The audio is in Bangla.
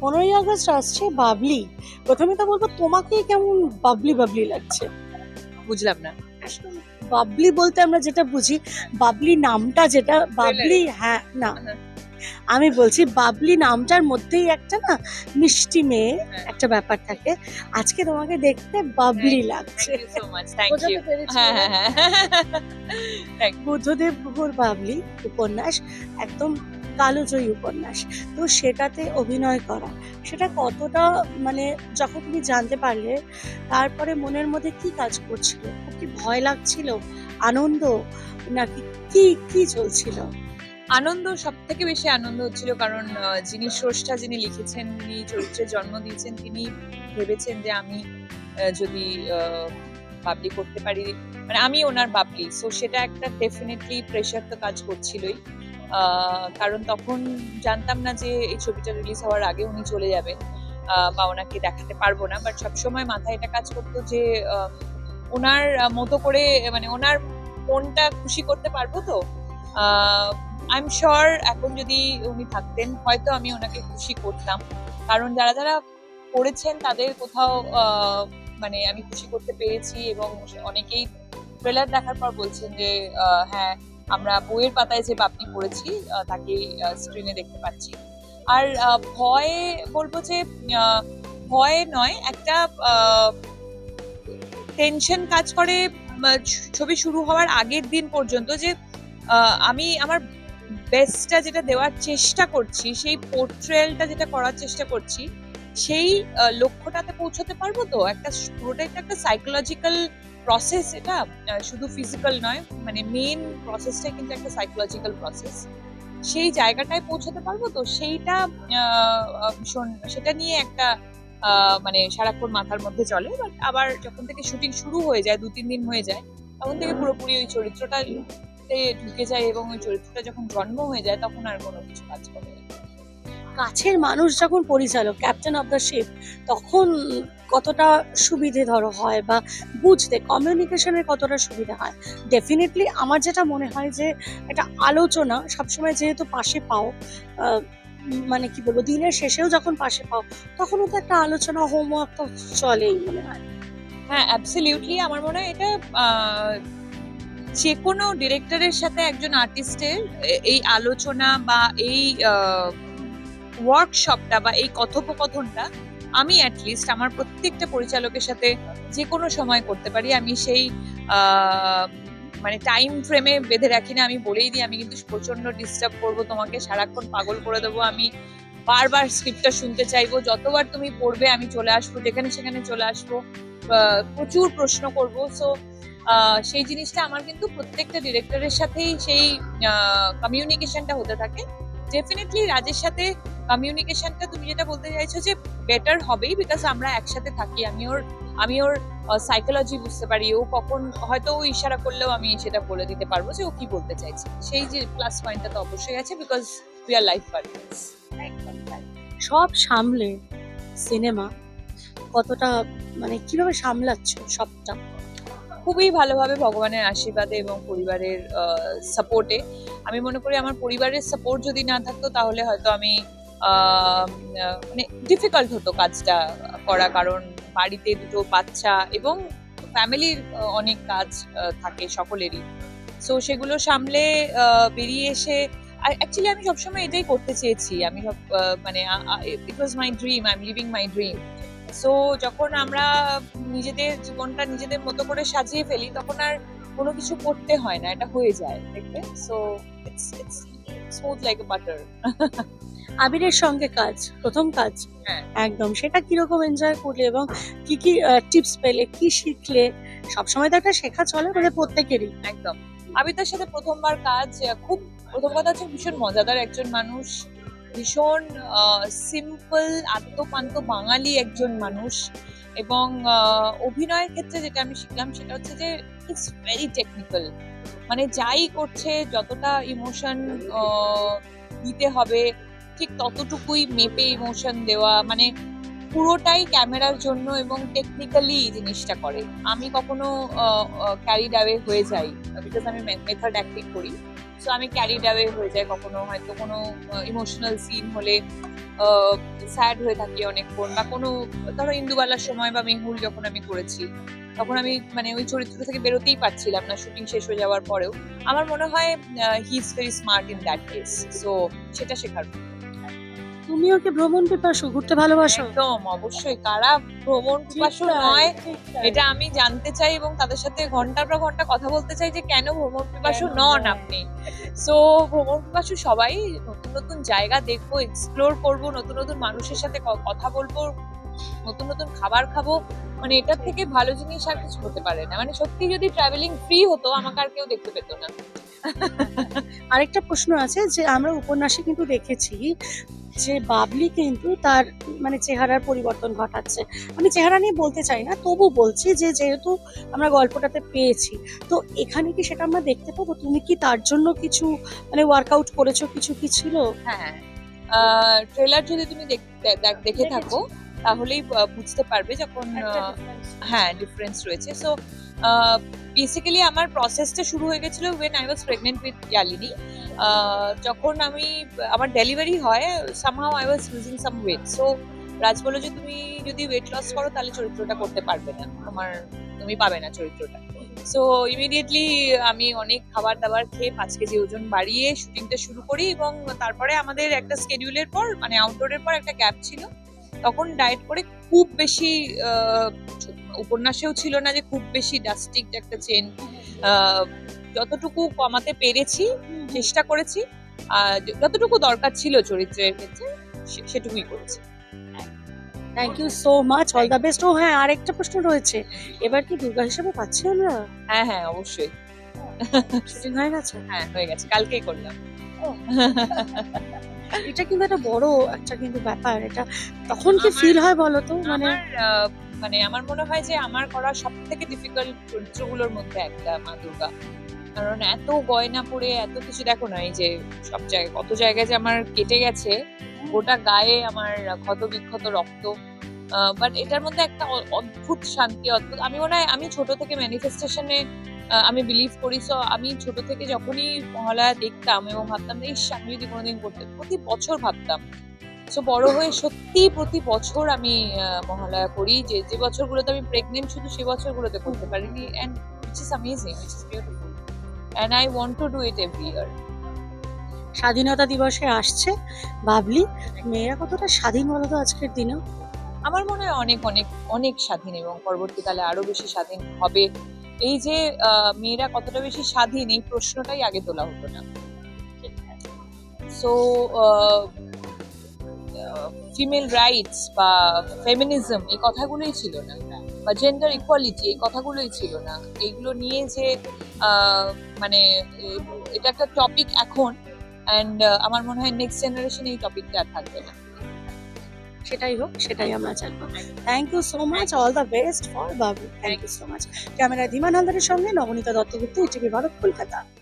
পনেরোই আগস্ট আসছে বাবলি। প্রথমে তো বলব তোমাকে কেমন বাবলি বাবলি লাগছে? বুঝলাম না। বাবলি বলতে আমরা যেটা বুঝি বাবলি নামটা যেটা বাবলি হ্যাঁ না। হ্যাঁ। আমি বলছি বাবলি নামটার মধ্যেই একটা না মিষ্টি মেয়ে হ্যাঁ। একটা ব্যাপার থাকে। আজকে তোমাকে দেখতে বাবলি লাগছে। হ্যাঁ বুদ্ধদেব গুহর বাবলি উপন্যাস একদম কালোজয়ী উপন্যাস। তো সেটাতে অভিনয় করা। সেটা কতটা মানে যখন তুমি জানতে পারলে, তারপরে মনের মধ্যে কি কাজ করছিল? খুব কি ভয় লাগছিল? আনন্দ? নাকি কি কি চলছিল? আনন্দ সব থেকে বেশি আনন্দ হচ্ছিল কারণ যিনি স্রষ্টা যিনি লিখেছেন, যিনি চরিত্রে জন্ম দিয়েছেন, তিনি ভেবেছেন যে আমি যদি বাবলি করতে পারি মানে আমি ওনার বাবলি। সো সেটা একটা ডেফিনেটলি প্রেশার তো কাজ করছিলই। কারণ তখন জানতাম না যে এই ছবিটা রিলিজ হওয়ার আগে উনি চলে যাবেন আহ, বা ওনাকে দেখাতে পারব না। বাট সবসময় মাথায় এটা কাজ করতো যে ওনার মতো করে মানে ওনার মনটা খুশি করতে পারব তো। আই এম শিওর এখন যদি উনি থাকতেন হয়তো আমি ওনাকে খুশি করতাম। কারণ যারা যারা করেছেন তাদের কোথাও মানে আমি খুশি করতে পেরেছি এবং অনেকেই ট্রেলার দেখার পর বলছেন যে হ্যাঁ আমরা বইয়ের পাতায় যে বাপনি পড়েছি তাকে স্ক্রিনে দেখতে পাচ্ছি। আর ভয় বলব যে ভয় নয়, একটা টেনশন কাজ করে ছবি শুরু হওয়ার আগের দিন পর্যন্ত যে আমি আমার বেস্টটা যেটা দেওয়ার চেষ্টা করছি, সেই পোর্ট্রেলটা যেটা করার চেষ্টা করছি, সেই লক্ষ্যটাতে পৌঁছতে পারব তো? একটা, পুরোটা একটা সাইকোলজিক্যাল প্রসেস এটা শুধু ফিজিক্যাল নয় মানে মেন প্রসেসটাই কিন্তু একটা সাইকোলজিক্যাল প্রসেস সেই জায়গাটায় পৌঁছতে পারব তো সেইটা সেটা নিয়ে একটা মানে সারাক্ষণ মাথার মধ্যে চলে বাট আবার যখন থেকে শুটিং শুরু হয়ে যায় দু তিন দিন হয়ে যায়, তখন থেকে পুরোপুরি ওই চরিত্রটা ঢুকে যায় এবং ওই চরিত্রটা যখন জন্ম হয়ে যায়, তখন আর কোনো কিছু কাজ করে। কাছের মানুষ যখন পরিচালক ক্যাপ্টেন অফ দ্য শিপ তখন কতটা সুবিধে ধরো হয় বা বুঝতে কমিউনিকেশনের কতটা সুবিধা হয়? ডেফিনেটলি আমার যেটা মনে হয় যে একটা আলোচনা সবসময় যেহেতু পাশে পাও মানে কি বলব, দিনের শেষেও যখন পাশে পাও, তখনও তো একটা আলোচনা হোমওয়ার্ক তো চলেই মনে হয়। হ্যাঁ অ্যাবসলিউটলি আমার মনে হয় এটা যে কোনো ডিরেক্টরের সাথে একজন আর্টিস্টের এই আলোচনা বা এই ওয়ার্কশপটা বা এই কথোপকথনটা আমি অ্যাটলিস্ট আমার প্রত্যেকটা পরিচালকের সাথে যে কোনো সময় করতে পারি। আমি সেই মানে টাইম ফ্রেমে বেঁধে রাখি না। আমি বলেই দিই, আমি কিন্তু প্রচণ্ড ডিস্টার্ব করব তোমাকে, সারাক্ষণ পাগল করে দেবো। আমি বারবার স্ক্রিপ্টটা শুনতে চাইব। যতবার তুমি পড়বে, আমি চলে আসব। যেখানে সেখানে চলে আসব। প্রচুর প্রশ্ন করব। সো সেই জিনিসটা আমার কিন্তু প্রত্যেকটা ডিরেক্টরের সাথেই সেই কমিউনিকেশনটা হতে থাকে। ডেফিনেটলি রাজের সাথে কমিউনিকেশনটা তুমি যেটা বলতে চাইছো যে বেটার হবেই বিকজ আমরা একসাথে থাকি। আমি ওর আমি ওর সাইকোলজি বুঝতে পারি। ও কখন, হয়তো ও ইশারা করলেও আমি সেটা বলে দিতে পারব যে ও কি বলতে চাইছে। সেই যে প্লাস পয়েন্টটা তো অবশ্যই আছে because we are life partners সব সামলে সিনেমা কতটা মানে কীভাবে সামলাচ্ছ সবটা? খুবই ভালোভাবে ভগবানের আশীর্বাদে এবং পরিবারের সাপোর্টে আমি মনে করি আমার পরিবারের সাপোর্ট যদি না থাকতো তাহলে হয়তো আমি মানে ডিফিকাল্ট হতো কাজটা করা। কারণ বাড়িতে দুটো বাচ্চা এবং ফ্যামিলির অনেক কাজ থাকে সকলেরই। সো সেগুলো সামলে বেরিয়ে এসে অ্যাকচুয়ালি আমি সবসময় এটাই করতে চেয়েছি। আমি সব, মানে it was my dream I am living my dream so যখন আমরা নিজেদের জীবনটা নিজেদের মতো করে সাজিয়ে ফেলি তখন আর কোনো কিছু করতে হয় না এটা হয়ে যায় দেখবে? So it's it's smooth like a butter আবিরের সঙ্গে কাজ প্রথম কাজ। হ্যাঁ। একদম সেটা কীরকম এনজয় করলে এবং কি কি টিপস পেলে কি শিখলে সবসময় তো একটা শেখা চলে আমাদের প্রত্যেকেরই। একদম। আবিতার সাথে প্রথমবার কাজ খুব প্রথম কথা হচ্ছে ভীষণ মজাদার একজন মানুষ। ভীষণ সিম্পল আত্মপান্ত বাঙালি একজন মানুষ এবং অভিনয়ের ক্ষেত্রে যেটা আমি শিখলাম সেটা হচ্ছে যে ইটস ভেরি টেকনিক্যাল মানে যাই করছে, যতটা ইমোশন দিতে হবে, ঠিক ততটুকুই মেপে ইমোশন দেওয়া। মানে পুরোটাই ক্যামেরার জন্য এবং টেকনিক্যালি জিনিসটা করে। আমি কখনো ক্যারিড অ্যাওয়ে হয়ে যাই বিকজ আমি মেথড অ্যাক্টিং করি। সো আমি ক্যারিড অ্যাওয়ে হয়ে যাই কখনো, হয়তো কোনো ইমোশনাল সিন হলে স্যাড হয়ে থাকি অনেকক্ষণ বা কোনো, ধরো ইন্দুবালার সময় বা মেহুল যখন আমি করেছি, তখন আমি মানে ওই চরিত্র থেকে বেরোতেই পারছিলাম না, শুটিং শেষ হয়ে যাওয়ার পরেও। আমার মনে হয় he is very smart in that case so সেটা শেখার। তুমিও কি ভ্রমণ পিপাসু ঘুরতে ভালোবাসো? একদম অবশ্যই। কারা ভ্রমণ পিপাসু নয় এটা আমি জানতে চাই এবং তাদের সাথে ঘণ্টার পর ঘণ্টা কথা বলতে চাই যে কেন ভ্রমণ পিপাসু নন? আপনি? সো ভ্রমণ পিপাসু সবাই নতুন নতুন জায়গা দেখব এক্সপ্লোর করব নতুন নতুন মানুষের সাথে কথা বলব নতুন নতুন খাবার খাব। মানে এটার থেকে ভালো জিনিস আর কিছু হতে পারে না। মানে সত্যি যদি ট্রাভেলিং ফ্রি হতো আমাকে আর কেউ দেখতে পেতো না। আরেকটা প্রশ্ন আছে যে আমরা উপন্যাসে কিন্তু দেখেছি যে বাবলি কিন্তু তার মানে চেহারার পরিবর্তন ঘটাচ্ছে। আমি চেহারা নিয়ে বলতে চাই না তবু বলছি যে যেহেতু আমরা গল্পটাতে পেয়েছি তো এখানে কি সেটা আমরা দেখতে পাবো? তুমি কি তার জন্য কিছু মানে ওয়ার্কআউট করেছ? কিছু কি ছিল? হ্যাঁ ট্রেলার যদি তুমি দেখ- থাকো তাহলেই বুঝতে পারবে যখন হ্যাঁ ডিফারেন্স রয়েছে। সো বেসিক্যালি আমার প্রসেসটা শুরু হয়ে গেছিল when I was pregnant with Yalini যখন আমি, আমার ডেলিভারি হয় somehow I was losing some weight so Raj বলল যে, তুমি যদি ওয়েট লস করো, তাহলে চরিত্রটা করতে পারবে না। তোমার, তুমি পাবে না চরিত্রটা। সো ইমিডিয়েটলি আমি অনেক খাবার দাবার খেয়ে পাঁচ কেজি ওজন বাড়িয়ে শুটিংটা শুরু করি এবং তারপরে আমাদের একটা স্কেডিউলের পর মানে আউটডোরের পর একটা গ্যাপ ছিল। তখন ডায়েট করে খুব বেশি উপন্যাসেও ছিল না যে খুব বেশি ডাস্টিক একটা চেন যতটুকু কমাতে পেরেছি চেষ্টা করেছি আর যতটুকু দরকার ছিল চরিত্রের ক্ষেত্রে সেটুকুই করেছি। Thank you so much all the best ও হ্যাঁ আরেকটা প্রশ্ন রয়েছে। এবার কি দুর্গা হিসেবে পাচ্ছি আমরা? হ্যাঁ হ্যাঁ অবশ্যই। শুটিং হয়ে গেছে? হ্যাঁ হয়ে গেছে। কালকেই করলাম। এটা কিন্তু একটা বড় একটা কিন্তু ব্যাপার। এটা তখন কি ফিল হয় বলো তো মানে মানে আমার মনে হয় যে আমার করা সব থেকে ডিফিকাল্ট চরিত্রগুলোর মধ্যে একটা মা দুর্গা। কারণ এত গয়না পরে এত কিছু দেখো না এই যে সব জায়গায় কত জায়গায় যে আমার কেটে গেছে গোটা গায়ে আমার ক্ষত বিক্ষত রক্ত বাট এটার মধ্যে একটা অদ্ভুত শান্তি অদ্ভুত আমি মনে হয় আমি ছোট থেকে ম্যানিফেস্টেশনে আমি বিলিভ করি। সো আমি ছোট থেকে যখনই মহালয়া দেখতাম এবং ভাবতাম যে ইস আমি যদি কোনোদিন করতে প্রতি বছর ভাবতাম। সো বড় হয়ে সত্যি প্রতি বছর আমি মহালয়া করি। যে যে বছরগুলোতে আমি প্রেগনেন্ট শুধু সে বছরগুলোতে করতে পারিনি। And which is amazing which is beautiful and I want to do it every year স্বাধীনতা দিবসে আসছে বাবলি। মেয়েরা কতটা স্বাধীন বলো তো আজকের দিনে আমার মনে হয় অনেক অনেক অনেক স্বাধীন এবং পরবর্তীকালে আরও বেশি স্বাধীন হবে। এই যে মেয়েরা কতটা বেশি স্বাধীন, এই প্রশ্নটাই আগে তোলা হতো না। সো ফিমেল রাইটস বা ফেমিনিজম এই কথাগুলোই ছিল না। বা জেন্ডার ইকুয়ালিটি এই কথাগুলোই ছিল না। এইগুলো নিয়ে যে মানে এটা একটা টপিক এখন। অ্যান্ড আমার মনে হয় নেক্সট জেনারেশন এই টপিকটা থাকবে না। সেটাই হোক সেটাই আমরা জানব। Thank you so much all the best for Babu thank you so much camera Dhiman হালদারের সঙ্গে নবনীতা দত্তগুপ্ত ইটিভি ভারত কলকাতা।